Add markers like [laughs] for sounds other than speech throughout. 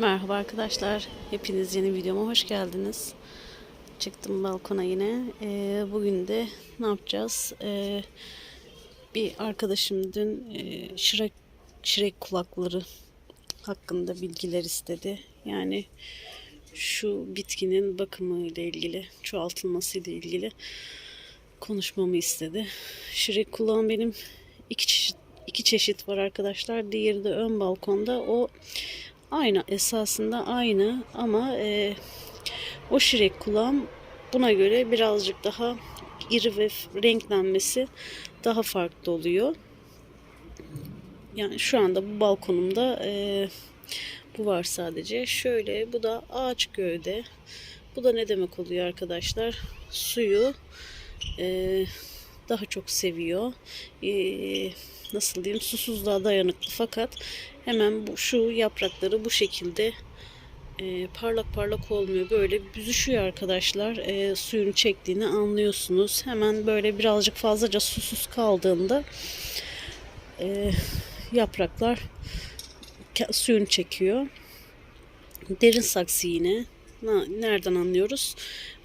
Merhaba arkadaşlar. Hepiniz yeni videoma hoş geldiniz. Çıktım balkona yine. Ee, bugün de ne yapacağız? Ee, bir arkadaşım dün e, şirek, şirek kulakları hakkında bilgiler istedi. Yani şu bitkinin bakımı ile ilgili, çoğaltılması ile ilgili konuşmamı istedi. Şirek kulağım benim iki çeşit iki çeşit var arkadaşlar. Diğeri de ön balkonda. O aynı esasında aynı ama e, o şirek kulağım buna göre birazcık daha iri ve renklenmesi daha farklı oluyor. Yani şu anda bu balkonumda e, bu var sadece. Şöyle bu da ağaç gövde. Bu da ne demek oluyor arkadaşlar? Suyu e, daha çok seviyor. E, nasıl diyeyim? Susuzluğa dayanıklı fakat hemen bu şu yaprakları bu şekilde e, parlak parlak olmuyor. Böyle büzüşüyor arkadaşlar. E, suyunu çektiğini anlıyorsunuz. Hemen böyle birazcık fazlaca susuz kaldığında e, yapraklar suyunu çekiyor. Derin saksı yine. Nereden anlıyoruz?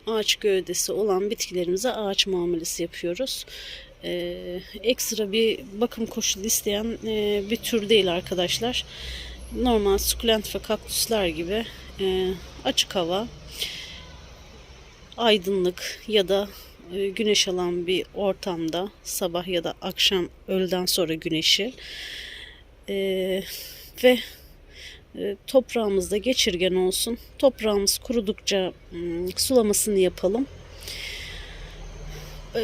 Ağaç gövdesi olan bitkilerimize ağaç muamelesi yapıyoruz. Ee, ekstra bir bakım koşulu isteyen e, bir tür değil arkadaşlar. Normal sukulent ve kaktüsler gibi e, açık hava, aydınlık ya da e, güneş alan bir ortamda sabah ya da akşam öğleden sonra güneşi e, ve toprağımızda geçirgen olsun. Toprağımız kurudukça mm, sulamasını yapalım. E,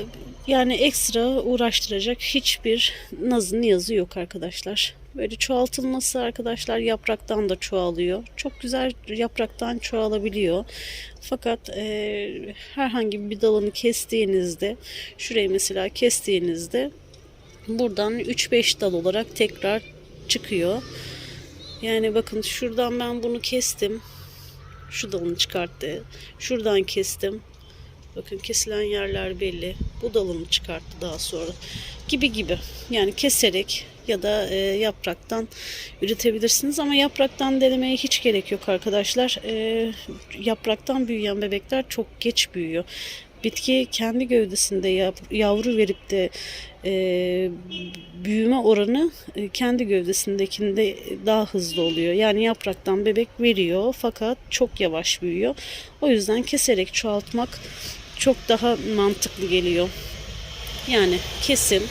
Yani ekstra uğraştıracak hiçbir nazı niyazı yok arkadaşlar. Böyle çoğaltılması arkadaşlar yapraktan da çoğalıyor. Çok güzel yapraktan çoğalabiliyor. Fakat e, herhangi bir dalını kestiğinizde, şurayı mesela kestiğinizde buradan 3-5 dal olarak tekrar çıkıyor. Yani bakın şuradan ben bunu kestim. Şu dalını çıkarttı. Şuradan kestim. Bakın kesilen yerler belli. Bu dalını çıkarttı daha sonra. Gibi gibi. Yani keserek ya da e, yapraktan üretebilirsiniz. Ama yapraktan denemeye hiç gerek yok arkadaşlar. E, yapraktan büyüyen bebekler çok geç büyüyor. Bitki kendi gövdesinde yav- yavru verip de e, büyüme oranı e, kendi gövdesindekinde daha hızlı oluyor. Yani yapraktan bebek veriyor fakat çok yavaş büyüyor. O yüzden keserek çoğaltmak çok daha mantıklı geliyor. Yani kesin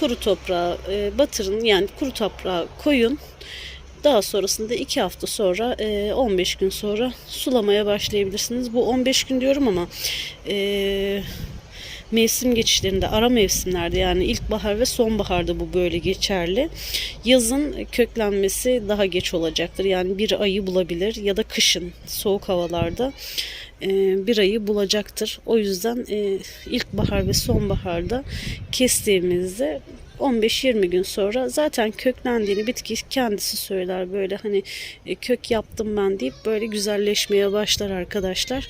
kuru toprağa e, batırın yani kuru toprağa koyun. Daha sonrasında 2 hafta sonra e, 15 gün sonra sulamaya başlayabilirsiniz. Bu 15 gün diyorum ama e, mevsim geçişlerinde ara mevsimlerde yani ilkbahar ve sonbaharda bu böyle geçerli. Yazın köklenmesi daha geç olacaktır. Yani bir ayı bulabilir ya da kışın soğuk havalarda e, bir ayı bulacaktır. O yüzden e, ilkbahar ve sonbaharda kestiğimizde 15-20 gün sonra zaten köklendiğini bitki kendisi söyler böyle hani e, kök yaptım ben deyip böyle güzelleşmeye başlar arkadaşlar.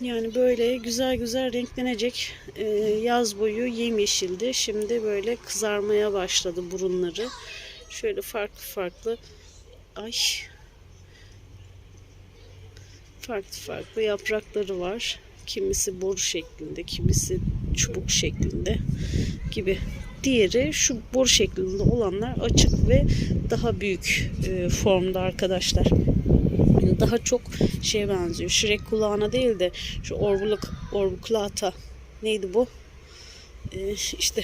Yani böyle güzel güzel renklenecek. Ee, yaz boyu yemyeşildi. Şimdi böyle kızarmaya başladı burunları. Şöyle farklı farklı ay farklı farklı yaprakları var. Kimisi boru şeklinde, kimisi çubuk şeklinde gibi. Diğeri şu boru şeklinde olanlar açık ve daha büyük e, formda arkadaşlar daha çok şeye benziyor. Şirek kulağına değil de şu orbuluk, orbukulata neydi bu? Ee, işte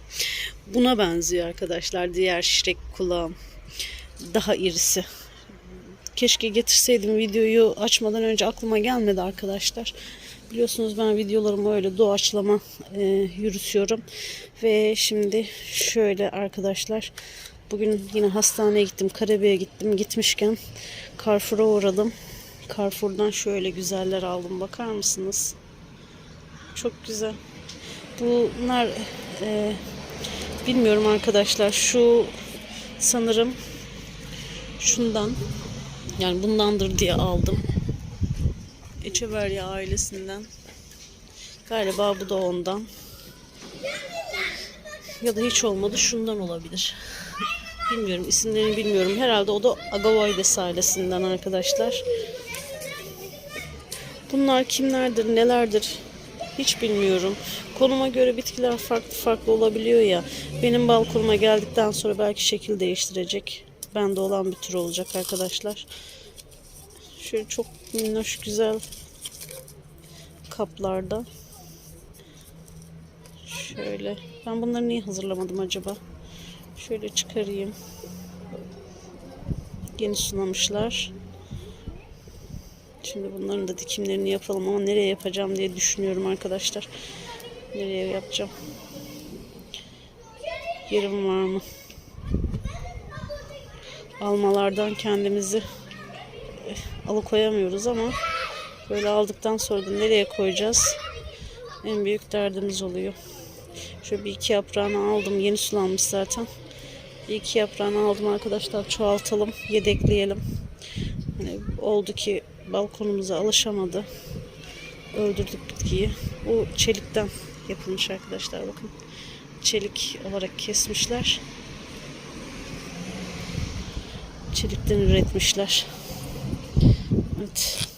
[laughs] buna benziyor arkadaşlar. Diğer şirek kulağım. Daha irisi. Keşke getirseydim videoyu açmadan önce aklıma gelmedi arkadaşlar. Biliyorsunuz ben videolarımı öyle doğaçlama e, yürütüyorum. Ve şimdi şöyle arkadaşlar Bugün yine hastaneye gittim, Karabey'e gittim. Gitmişken Carrefour'a uğradım. Carrefour'dan şöyle güzeller aldım. Bakar mısınız? Çok güzel. Bunlar e, bilmiyorum arkadaşlar. Şu sanırım şundan yani bundandır diye aldım. Echeverria ailesinden. Galiba bu da ondan. Ya da hiç olmadı şundan olabilir. bilmiyorum isimlerini bilmiyorum. Herhalde o da Agavoides ailesinden arkadaşlar. Bunlar kimlerdir, nelerdir hiç bilmiyorum. Konuma göre bitkiler farklı farklı olabiliyor ya. Benim balkonuma geldikten sonra belki şekil değiştirecek. Bende olan bir tür olacak arkadaşlar. Şöyle çok minnoş güzel kaplarda. Şöyle. Ben bunları niye hazırlamadım acaba? Şöyle çıkarayım. Yeni sunamışlar. Şimdi bunların da dikimlerini yapalım ama nereye yapacağım diye düşünüyorum arkadaşlar. Nereye yapacağım? Yerim var mı? Almalardan kendimizi eh, alıkoyamıyoruz ama böyle aldıktan sonra da nereye koyacağız? En büyük derdimiz oluyor. Şöyle bir iki yaprağını aldım. Yeni sulanmış zaten. Bir iki yaprağını aldım arkadaşlar. Çoğaltalım. Yedekleyelim. Hani oldu ki balkonumuza alışamadı. Öldürdük bitkiyi. Bu çelikten yapılmış arkadaşlar. Bakın. Çelik olarak kesmişler. Çelikten üretmişler. Evet.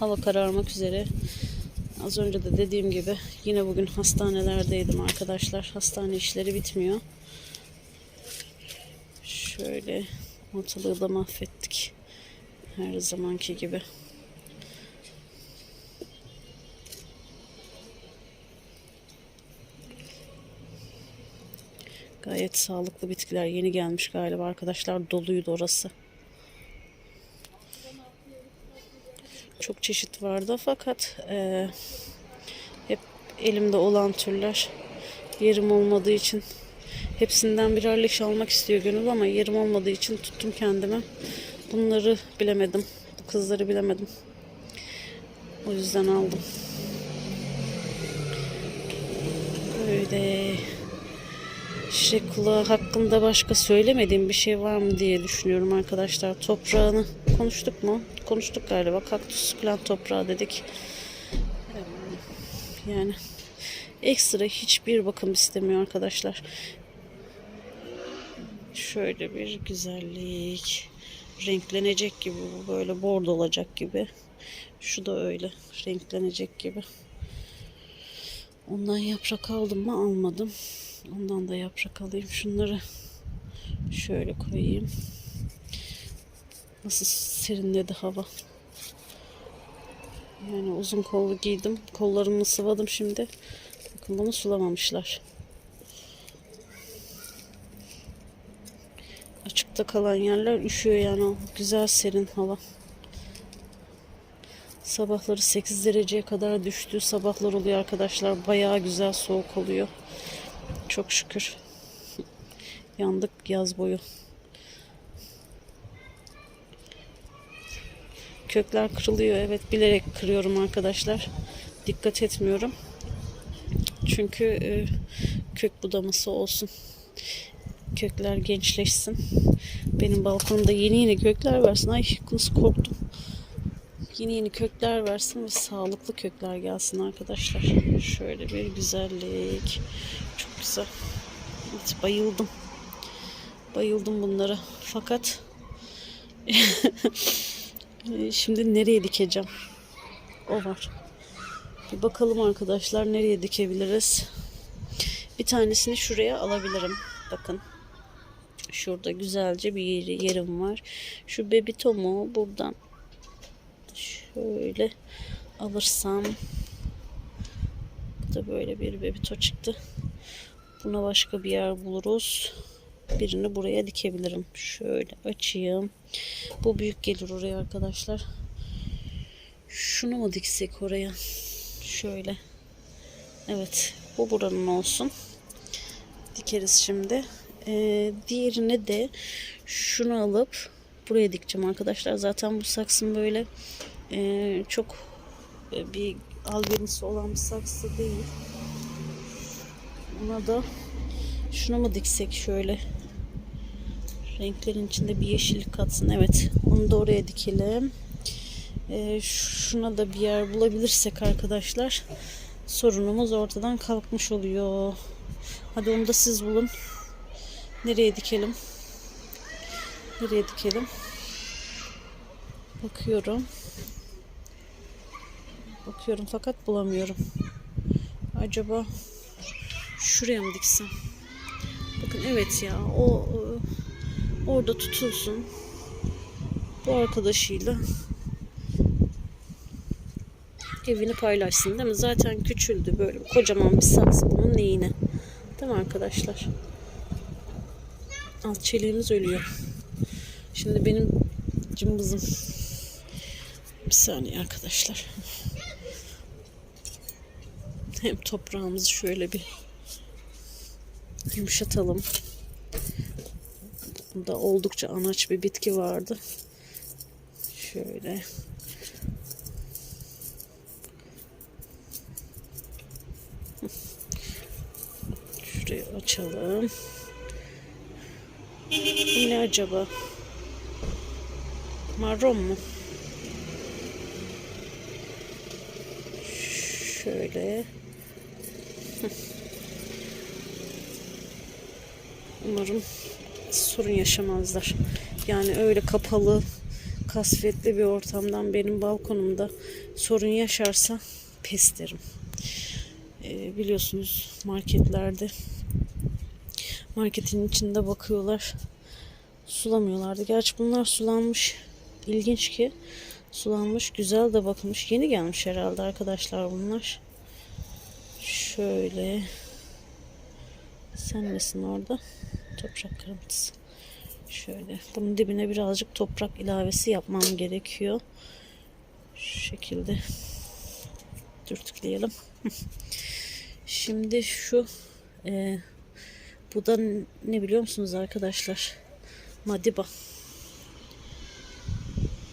Hava kararmak üzere. Az önce de dediğim gibi yine bugün hastanelerdeydim arkadaşlar. Hastane işleri bitmiyor. Şöyle ortalığı da mahvettik. Her zamanki gibi. Gayet sağlıklı bitkiler yeni gelmiş galiba arkadaşlar. Doluydu orası. Çok çeşit vardı fakat eee, hep elimde olan türler yerim olmadığı için hepsinden birer leş almak istiyor gönül ama yerim olmadığı için tuttum kendime. Bunları bilemedim. Bu kızları bilemedim. O yüzden aldım. Böyle Şirek kulağı hakkında başka söylemediğim bir şey var mı diye düşünüyorum arkadaşlar. Toprağını konuştuk mu? Konuştuk galiba. Kaktüs plant toprağı dedik. Yani ekstra hiçbir bakım istemiyor arkadaşlar. Şöyle bir güzellik. Renklenecek gibi bu böyle bordo olacak gibi. Şu da öyle renklenecek gibi. Ondan yaprak aldım mı almadım. Ondan da yaprak alayım. Şunları şöyle koyayım. Nasıl serinledi hava. Yani uzun kollu giydim. Kollarımı sıvadım şimdi. Bakın bunu sulamamışlar. Açıkta kalan yerler üşüyor yani o güzel serin hava. Sabahları 8 dereceye kadar düştüğü sabahlar oluyor arkadaşlar. Bayağı güzel soğuk oluyor. Çok şükür. Yandık yaz boyu. Kökler kırılıyor. Evet bilerek kırıyorum arkadaşlar. Dikkat etmiyorum. Çünkü e, kök budaması olsun. Kökler gençleşsin. Benim balkonumda yeni yeni kökler versin. Ay nasıl korktum. Yeni yeni kökler versin ve sağlıklı kökler gelsin arkadaşlar. Şöyle bir güzellik. Güzel. Evet, bayıldım. Bayıldım bunlara. Fakat [laughs] şimdi nereye dikeceğim? O var. Bir bakalım arkadaşlar nereye dikebiliriz. Bir tanesini şuraya alabilirim. Bakın. Şurada güzelce bir yeri, yerim var. Şu bebitomu buradan şöyle alırsam da böyle bir bebito çıktı. Buna başka bir yer buluruz. Birini buraya dikebilirim. Şöyle açayım. Bu büyük gelir oraya arkadaşlar. Şunu mu diksek oraya? Şöyle. Evet. Bu buranın olsun. Dikeriz şimdi. Ee, diğerini de şunu alıp buraya dikeceğim arkadaşlar. Zaten bu saksım böyle e, çok e, bir albenisi olan bir saksı değil. Buna da şunu mu diksek şöyle renklerin içinde bir yeşillik katsın. Evet onu da oraya dikelim. E, şuna da bir yer bulabilirsek arkadaşlar sorunumuz ortadan kalkmış oluyor. Hadi onu da siz bulun. Nereye dikelim? Nereye dikelim? Bakıyorum. Bakıyorum fakat bulamıyorum. Acaba şuraya mı diksem? Bakın evet ya o e, orada tutulsun. Bu arkadaşıyla evini paylaşsın değil mi? Zaten küçüldü böyle kocaman bir saksı bunun neyine? Değil mi arkadaşlar? Alt çeliğimiz ölüyor. Şimdi benim cımbızım. Bir saniye arkadaşlar. Hem toprağımızı şöyle bir yumuşatalım. Bunda oldukça anaç bir bitki vardı. Şöyle. Şurayı açalım. Bu ne acaba? Marron mu? Şöyle. Umarım sorun yaşamazlar. Yani öyle kapalı, kasvetli bir ortamdan benim balkonumda sorun yaşarsa pes derim. Ee, biliyorsunuz marketlerde marketin içinde bakıyorlar. Sulamıyorlardı. Gerçi bunlar sulanmış. İlginç ki sulanmış, güzel de bakılmış. Yeni gelmiş herhalde arkadaşlar bunlar. Şöyle. Sen nesin orada? Toprak kırıntısı. Şöyle. Bunun dibine birazcık toprak ilavesi yapmam gerekiyor. Şu şekilde dürtükleyelim. [laughs] Şimdi şu e, bu da ne biliyor musunuz arkadaşlar? Madiba.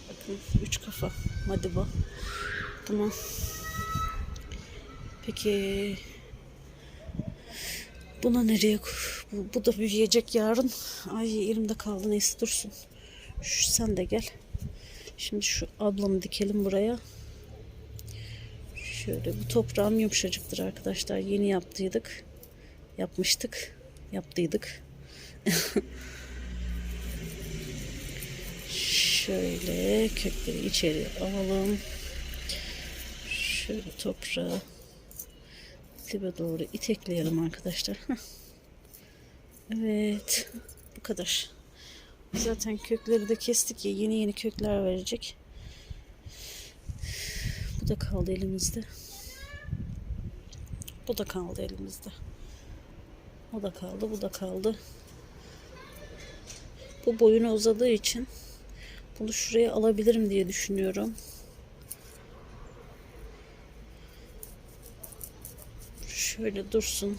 Bakın üç kafa Madiba. Tamam. Peki buna nereye bu, bu da büyüyecek yarın. Ay elimde kaldı neyse dursun. Şu, sen de gel. Şimdi şu ablamı dikelim buraya. Şöyle bu toprağım yumuşacıktır arkadaşlar. Yeni yaptıydık. Yapmıştık. Yaptıydık. [laughs] Şöyle kökleri içeri alalım. Şöyle toprağı dibe doğru itekleyelim arkadaşlar. Evet. Bu kadar. Zaten kökleri de kestik ya yeni yeni kökler verecek. Bu da kaldı elimizde. Bu da kaldı elimizde. O da kaldı, bu da kaldı. Bu boyuna uzadığı için bunu şuraya alabilirim diye düşünüyorum. Şöyle dursun.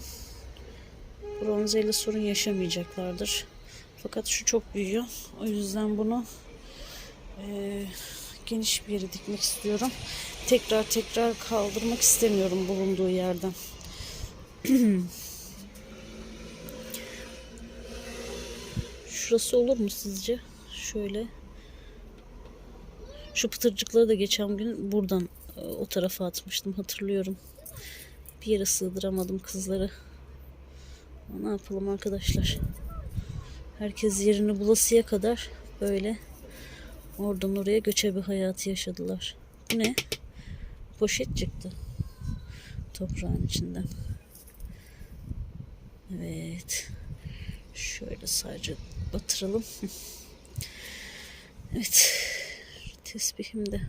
Bronzeyle sorun yaşamayacaklardır. Fakat şu çok büyüyor. O yüzden bunu e, geniş bir yere dikmek istiyorum. Tekrar tekrar kaldırmak istemiyorum bulunduğu yerden. [clears throat] Şurası olur mu sizce? Şöyle. Şu pıtırcıkları da geçen gün buradan e, o tarafa atmıştım hatırlıyorum. Bir yere sığdıramadım kızları. Ama ne yapalım arkadaşlar. Herkes yerini bulasıya kadar böyle oradan oraya göçe bir hayatı yaşadılar. Bu ne? Poşet çıktı. Toprağın içinden. Evet. Şöyle sadece batıralım. [laughs] evet. Tesbihim de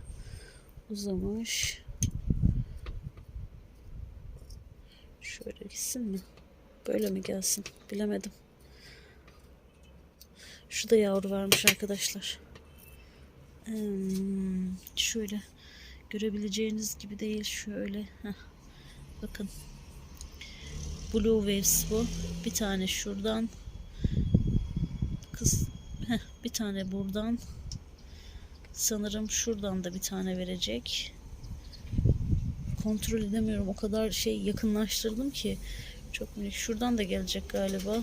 uzamış. Gitsin mi? Böyle mi gelsin? Bilemedim. Şu da yavru vermiş arkadaşlar. Hmm, şöyle görebileceğiniz gibi değil. Şöyle. Heh. Bakın. Blue Waves bu. Bir tane şuradan. Kız. Heh, bir tane buradan. Sanırım şuradan da bir tane verecek. Kontrol edemiyorum. O kadar şey yakınlaştırdım ki. Çok minik. Şuradan da gelecek galiba.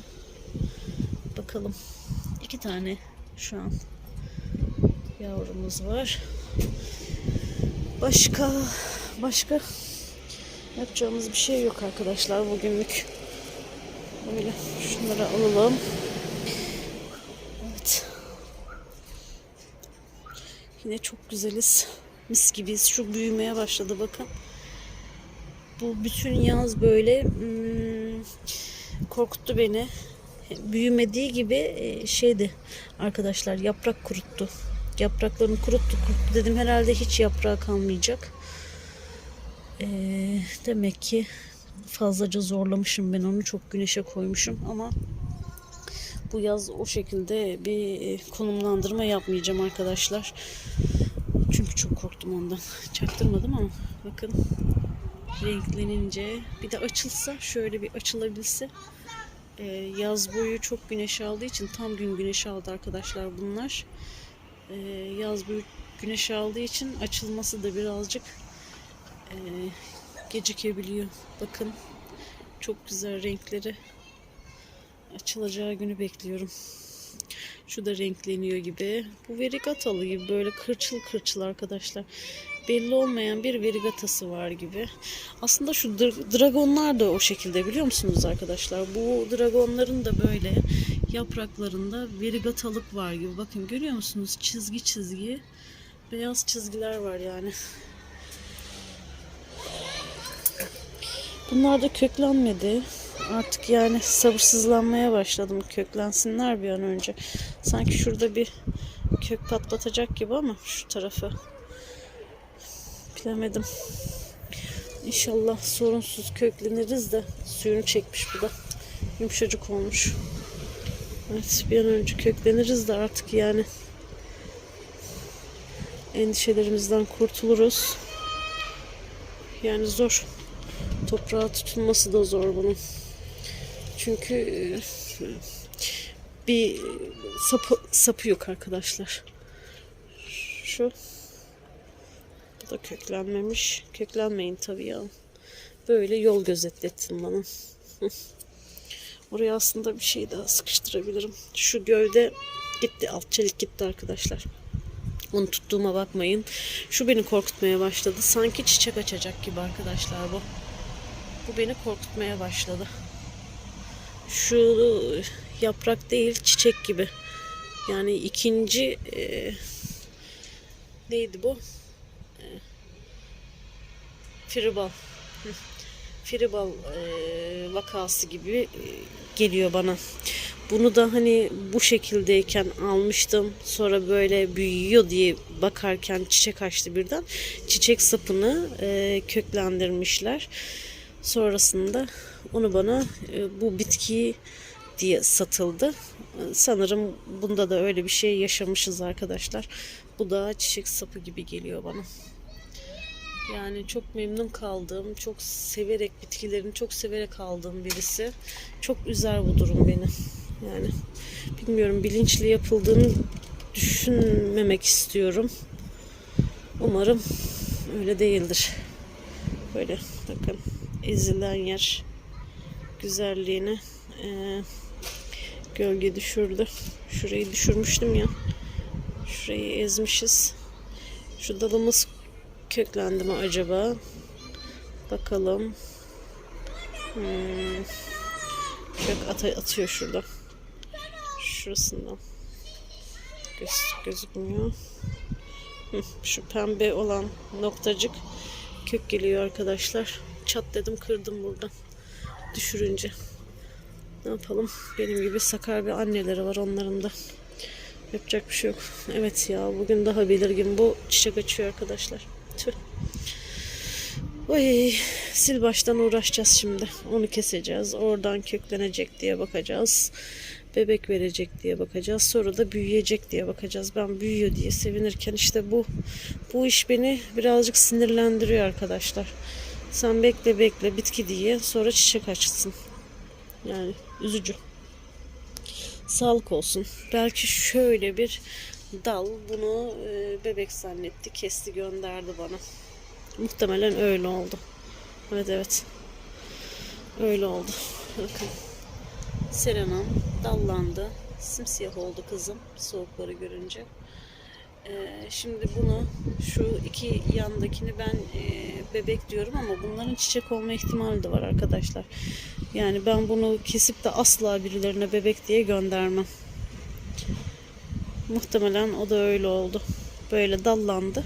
Bakalım. İki tane şu an yavrumuz var. Başka başka yapacağımız bir şey yok arkadaşlar bugünlük. Böyle şunları alalım. Evet. Yine çok güzeliz. Mis gibiyiz. Şu büyümeye başladı bakın. Bu bütün yaz böyle hmm, korkuttu beni. Büyümediği gibi e, şeydi arkadaşlar yaprak kuruttu. Yapraklarını kuruttu kuruttu dedim herhalde hiç yaprağı kalmayacak. E, demek ki fazlaca zorlamışım ben onu çok güneşe koymuşum ama bu yaz o şekilde bir e, konumlandırma yapmayacağım arkadaşlar. Çünkü çok korktum ondan. Çaktırmadım ama bakın renklenince bir de açılsa şöyle bir açılabilse Ee, yaz boyu çok güneş aldığı için tam gün güneş aldı arkadaşlar bunlar. Ee, yaz boyu güneş aldığı için açılması da birazcık e, gecikebiliyor. Bakın çok güzel renkleri açılacağı günü bekliyorum. Şu da renkleniyor gibi. Bu verigatalı gibi böyle kırçıl kırçıl arkadaşlar. Belli olmayan bir verigatası var gibi. Aslında şu dra- dragonlar da o şekilde biliyor musunuz arkadaşlar? Bu dragonların da böyle yapraklarında verigatalık var gibi. Bakın görüyor musunuz? Çizgi çizgi. Beyaz çizgiler var yani. Bunlar da köklenmedi. Artık yani sabırsızlanmaya başladım köklensinler bir an önce. Sanki şurada bir kök patlatacak gibi ama şu tarafı. Bilemedim. İnşallah sorunsuz kökleniriz de suyunu çekmiş bu da. Yumuşacık olmuş. Evet bir an önce kökleniriz de artık yani endişelerimizden kurtuluruz. Yani zor. Toprağa tutunması da zor bunun. Çünkü e, bir sapı, sapı yok arkadaşlar. Şu bu da köklenmemiş. Köklenmeyin tabii ya. Böyle yol gözetlettin bana. [laughs] Oraya aslında bir şey daha sıkıştırabilirim. Şu gövde gitti. Alt çelik gitti arkadaşlar. Onu tuttuğuma bakmayın. Şu beni korkutmaya başladı. Sanki çiçek açacak gibi arkadaşlar bu. Bu beni korkutmaya başladı. Şu yaprak değil çiçek gibi. Yani ikinci e, neydi bu? Firibal. Firibal e, vakası gibi e, geliyor bana. Bunu da hani bu şekildeyken almıştım. Sonra böyle büyüyor diye bakarken çiçek açtı birden. Çiçek sapını e, köklendirmişler. Sonrasında onu bana e, bu bitkiyi diye satıldı. E, Sanırım bunda da öyle bir şey yaşamışız arkadaşlar. Bu da çiçek sapı gibi geliyor bana. Yani çok memnun kaldığım, çok severek bitkilerini çok severek aldığım birisi. Çok üzer bu durum beni. Yani bilmiyorum bilinçli yapıldığını düşünmemek istiyorum. Umarım öyle değildir. Böyle bakın ezilen yer güzelliğini e, gölge düşürdü. Şurayı düşürmüştüm ya. Şurayı ezmişiz. Şu dalımız köklendi mi acaba? Bakalım. Hmm. Kök at- atıyor şurada. Şurasından. Göz gözükmüyor. Şu pembe olan noktacık kök geliyor arkadaşlar. Çat dedim kırdım buradan. Düşürünce. Ne yapalım? Benim gibi sakar bir anneleri var onların da. Yapacak bir şey yok. Evet ya bugün daha belirgin bu çiçek açıyor arkadaşlar. Tüh. Oy, sil baştan uğraşacağız şimdi. Onu keseceğiz. Oradan köklenecek diye bakacağız. Bebek verecek diye bakacağız. Sonra da büyüyecek diye bakacağız. Ben büyüyor diye sevinirken işte bu bu iş beni birazcık sinirlendiriyor arkadaşlar. Sen bekle bekle bitki diye sonra çiçek açsın. Yani üzücü. Sağlık olsun. Belki şöyle bir dal bunu e, bebek zannetti, kesti gönderdi bana. Muhtemelen öyle oldu. Evet evet. Öyle oldu. Bakın. Serenam dallandı. Simsiyah oldu kızım soğukları görünce. Ee, şimdi bunu şu iki yandakini ben e, bebek diyorum ama bunların çiçek olma ihtimali de var arkadaşlar. Yani ben bunu kesip de asla birilerine bebek diye göndermem. Muhtemelen o da öyle oldu. böyle dallandı.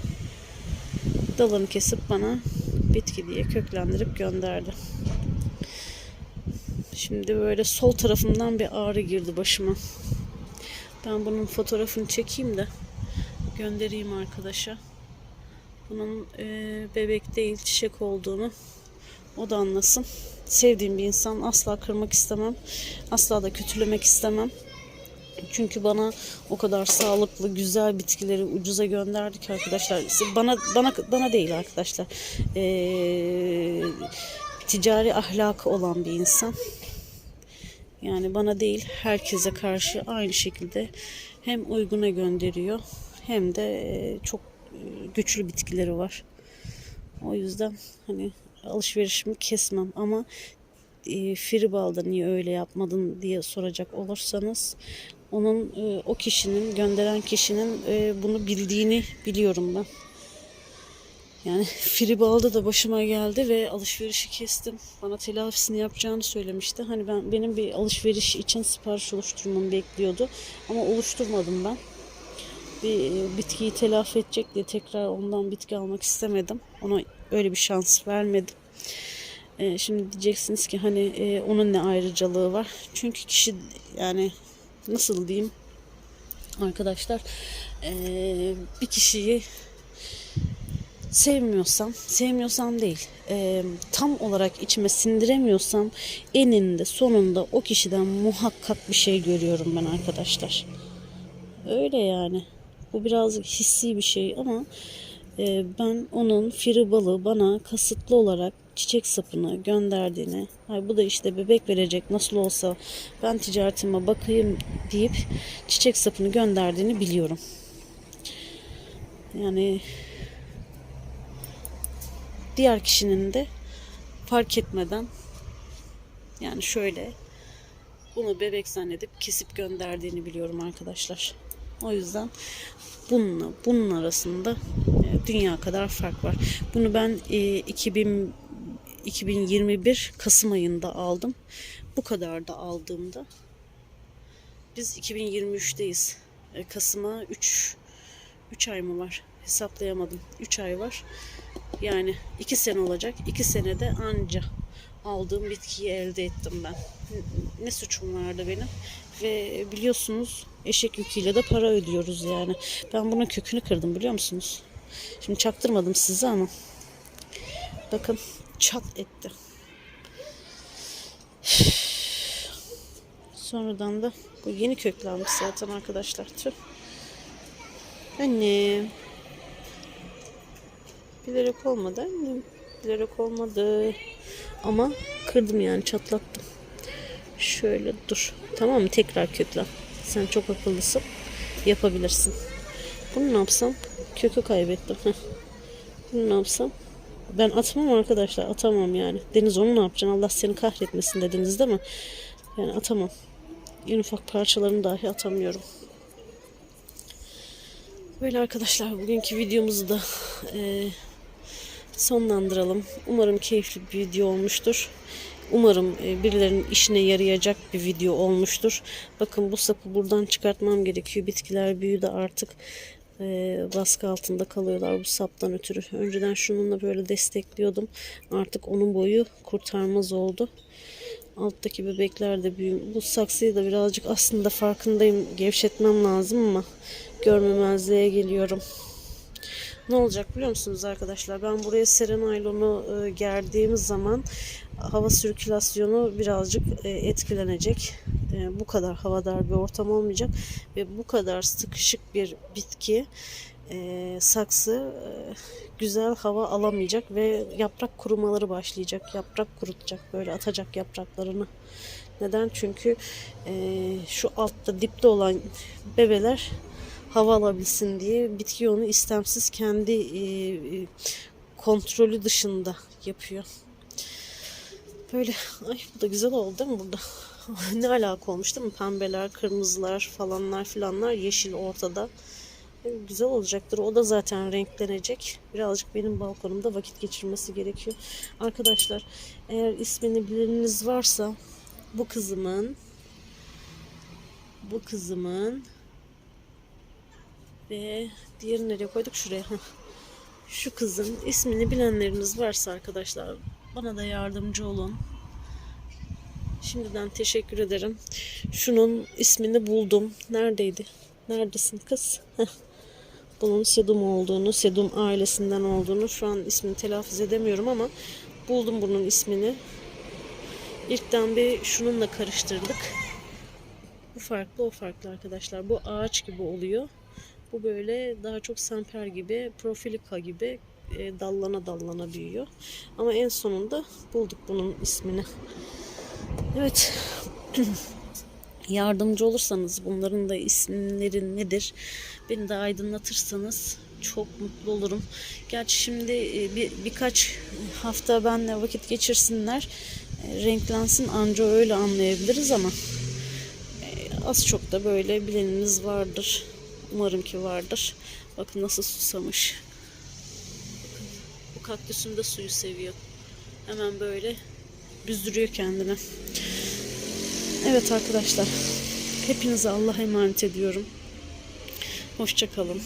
Dalını kesip bana bitki diye köklendirip gönderdi. Şimdi böyle sol tarafımdan bir ağrı girdi başıma. Ben bunun fotoğrafını çekeyim de göndereyim arkadaşa. Bunun e, bebek değil çiçek olduğunu o da anlasın. Sevdiğim bir insan asla kırmak istemem. Asla da kötülemek istemem. Çünkü bana o kadar sağlıklı, güzel bitkileri ucuza gönderdik arkadaşlar. Bana bana bana değil arkadaşlar. Ee, ticari ahlakı olan bir insan. Yani bana değil, herkese karşı aynı şekilde hem uyguna gönderiyor hem de e, çok e, güçlü bitkileri var. O yüzden hani alışverişimi kesmem ama e, Firibal'da niye öyle yapmadın diye soracak olursanız onun e, o kişinin gönderen kişinin e, bunu bildiğini biliyorum ben. Yani [laughs] Firibal'da da başıma geldi ve alışverişi kestim. Bana telafisini yapacağını söylemişti. Hani ben benim bir alışveriş için sipariş oluşturmamı bekliyordu. Ama oluşturmadım ben. Bir e, bitkiyi telafi edecek diye tekrar ondan bitki almak istemedim. Ona öyle bir şans vermedim. Şimdi diyeceksiniz ki hani onun ne ayrıcalığı var? Çünkü kişi yani nasıl diyeyim arkadaşlar e, bir kişiyi sevmiyorsam, sevmiyorsam değil, e, tam olarak içime sindiremiyorsam eninde sonunda o kişiden muhakkak bir şey görüyorum ben arkadaşlar. Öyle yani. Bu birazcık hissi bir şey ama e, ben onun firi balığı bana kasıtlı olarak çiçek sapını gönderdiğini, Ay bu da işte bebek verecek nasıl olsa ben ticaretime bakayım deyip çiçek sapını gönderdiğini biliyorum. Yani diğer kişinin de fark etmeden yani şöyle bunu bebek zannedip kesip gönderdiğini biliyorum arkadaşlar. O yüzden bununla bunun arasında e, dünya kadar fark var. Bunu ben e, 2000 2021 Kasım ayında aldım. Bu kadar da aldığımda biz 2023'teyiz. E, Kasım'a 3 3 ay mı var? Hesaplayamadım. 3 ay var. Yani 2 sene olacak. 2 senede anca aldığım bitkiyi elde ettim ben. Ne suçum vardı benim? Ve biliyorsunuz eşek yüküyle de para ödüyoruz yani. Ben bunun kökünü kırdım biliyor musunuz? Şimdi çaktırmadım size ama. Bakın çat etti. Sonradan da bu yeni köklenmiş zaten arkadaşlar. Tüh. Annem. Bilerek olmadı annem. Bilerek olmadı. Ama kırdım yani çatlattım. Şöyle dur. Tamam mı? Tekrar köklen. Sen çok akıllısın. Yapabilirsin. Bunu ne yapsam? Kökü kaybettim. Bunu ne yapsam? Ben atmam arkadaşlar. Atamam yani. Deniz onu ne yapacaksın? Allah seni kahretmesin dediniz değil mi? Yani atamam. En ufak parçalarını dahi atamıyorum. Böyle arkadaşlar bugünkü videomuzu da e, sonlandıralım. Umarım keyifli bir video olmuştur. Umarım e, birilerinin işine yarayacak bir video olmuştur. Bakın bu sapı buradan çıkartmam gerekiyor. Bitkiler büyüdü artık e, baskı altında kalıyorlar bu saptan ötürü. Önceden şununla böyle destekliyordum. Artık onun boyu kurtarmaz oldu. Alttaki bebekler de büyüm. Bu saksıyı da birazcık aslında farkındayım. Gevşetmem lazım ama görmemezliğe geliyorum. Ne olacak biliyor musunuz arkadaşlar? Ben buraya serenaylonu e, gerdiğimiz zaman hava sirkülasyonu birazcık e, etkilenecek. E, bu kadar havadar bir ortam olmayacak ve bu kadar sıkışık bir bitki e, saksı e, güzel hava alamayacak ve yaprak kurumaları başlayacak. Yaprak kurutacak böyle atacak yapraklarını. Neden? Çünkü e, şu altta dipte olan bebeler hava alabilsin diye bitki onu istemsiz kendi e, e, kontrolü dışında yapıyor. Böyle ay bu da güzel oldu değil mi burada? [laughs] ne alaka olmuş değil mi? Pembeler, kırmızılar falanlar filanlar yeşil ortada. E, güzel olacaktır. O da zaten renklenecek. Birazcık benim balkonumda vakit geçirmesi gerekiyor. Arkadaşlar eğer ismini bileniniz varsa bu kızımın bu kızımın Ve diğerini nereye koyduk? Şuraya. Şu kızın ismini bilenleriniz varsa arkadaşlar bana da yardımcı olun. Şimdiden teşekkür ederim. Şunun ismini buldum. Neredeydi? Neredesin kız? Bunun Sedum olduğunu, Sedum ailesinden olduğunu şu an ismini telaffuz edemiyorum ama buldum bunun ismini. İlkten bir şununla karıştırdık. Bu farklı, o farklı arkadaşlar. Bu ağaç gibi oluyor. Bu böyle daha çok semper gibi, profilika gibi e, dallana dallana büyüyor. Ama en sonunda bulduk bunun ismini. Evet. [clears throat] Yardımcı olursanız bunların da isimleri nedir beni de aydınlatırsanız çok mutlu olurum. Gerçi şimdi e, bir, birkaç hafta benle vakit geçirsinler e, renklensin anca öyle anlayabiliriz ama e, az çok da böyle bileniniz vardır. Umarım ki vardır. Bakın nasıl susamış. Bu kaktüsün de suyu seviyor. Hemen böyle büzdürüyor kendini. Evet arkadaşlar. Hepinize Allah'a emanet ediyorum. Hoşçakalın.